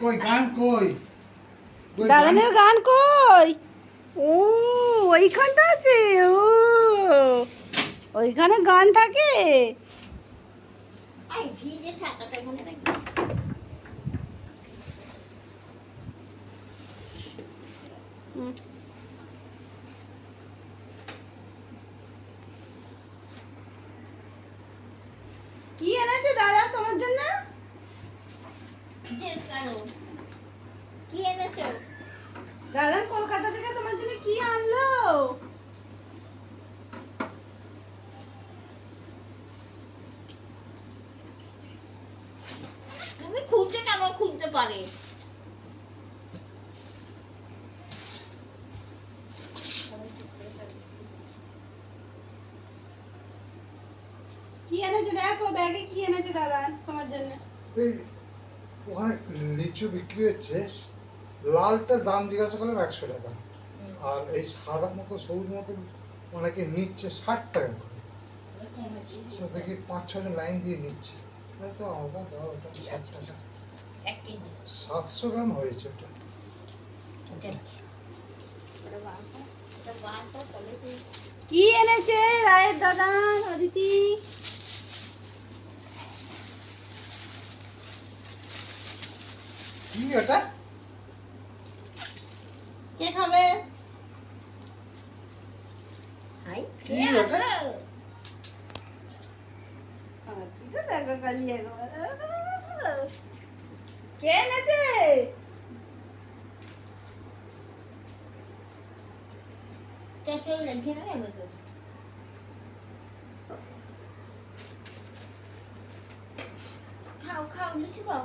কই গান কই? দাদানের গান কই? ও ওইখানটা আছে ও। ওইখানে গান থাকে। কি এনেছে দাদা তোমার জন্য? কি এনেছো দাদা কলকাতা থেকে তোমার জন্য কি আনলো? তুমি খুলছে কেন খুলতে পারে? কি এনেছে দেখো ব্যাগে কি এনেছে দাদা তোমার জন্য? এই ওখানে লিচু বিক্রি হচ্ছে লালটার দাম জিজ্ঞাসা করলাম একশো টাকা। আর এই সাদা মতো সবুজ মতো অনেকে নিচ্ছে ষাট টাকা করে। সে দেখি পাঁচ ছজন লাইন দিয়ে নিচ্ছে। তো আমরা দাও ওটা ষাট টাকা সাতশো গ্রাম হয়েছে ওটা। কি এনেছে? রায়ের দাদা অদিতি? কি ওটা কে খাবে হাই কি ওটা? হাসিটা দেখো খালি একবার। কে এনেছে চল লেগে না যাবে তো খাও খাও লিচু খাও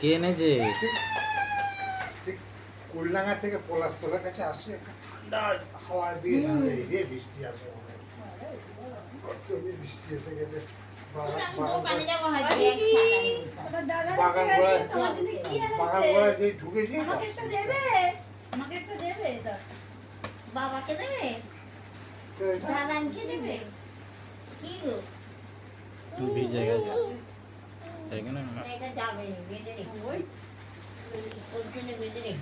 কে এনেছে কুলডাঙ্গা থেকে পলাশতলার কাছে আসে ঠান্ডা হাওয়া দিয়ে এই বৃষ্টি আসবে। প্রচুর বৃষ্টি এসে গেছে। বাগান আমি বাগান? করায় যেই ঢুকেছি বাবাকে দেবে? তো? দেবে? কি গো? ভিজে গেছে। Teka na. Teka, sabi. Bidiri. Huwag ko na bidiri.